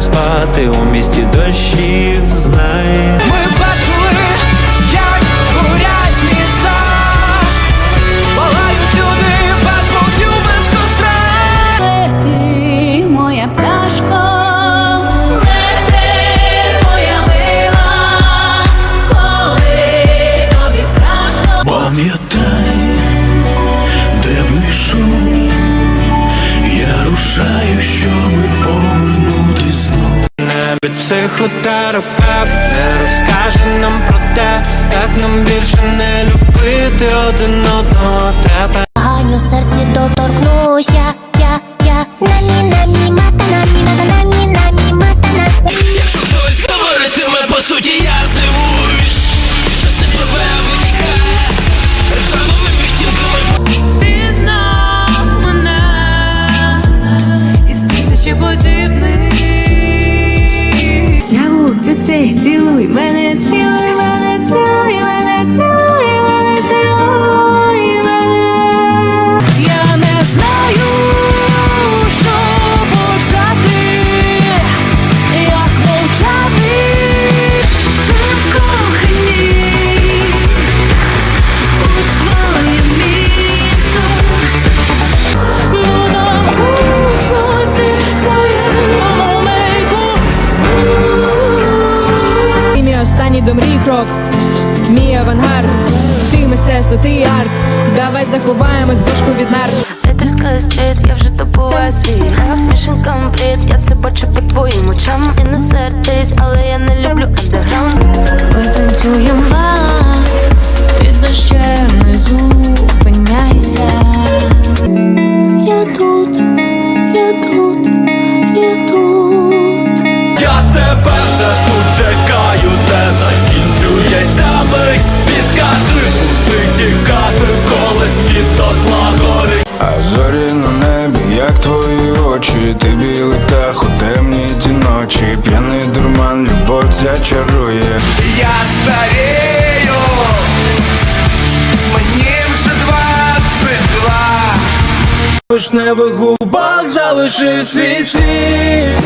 спати у місті дощів, знай. Небі психотерапевт не розкаже нам про те, як нам більше не любити один Зяву цілуй мене, цілуй до мрій крок, мій авангард, ти мистецтво, ти арт. Давай заховаємось дошку від нарт. Рейтерська стріт, я вже добуваю свій граф мішен complete, я це бачу по твоїм очам І не сердись, але я не люблю андеграунд зорі на небі, як твої очі, ти білий птах у темні ті ночі, п'яний дурман, любов зачарує. Я старею, мені вже двадцять два. Вишневих губах залишив свій слід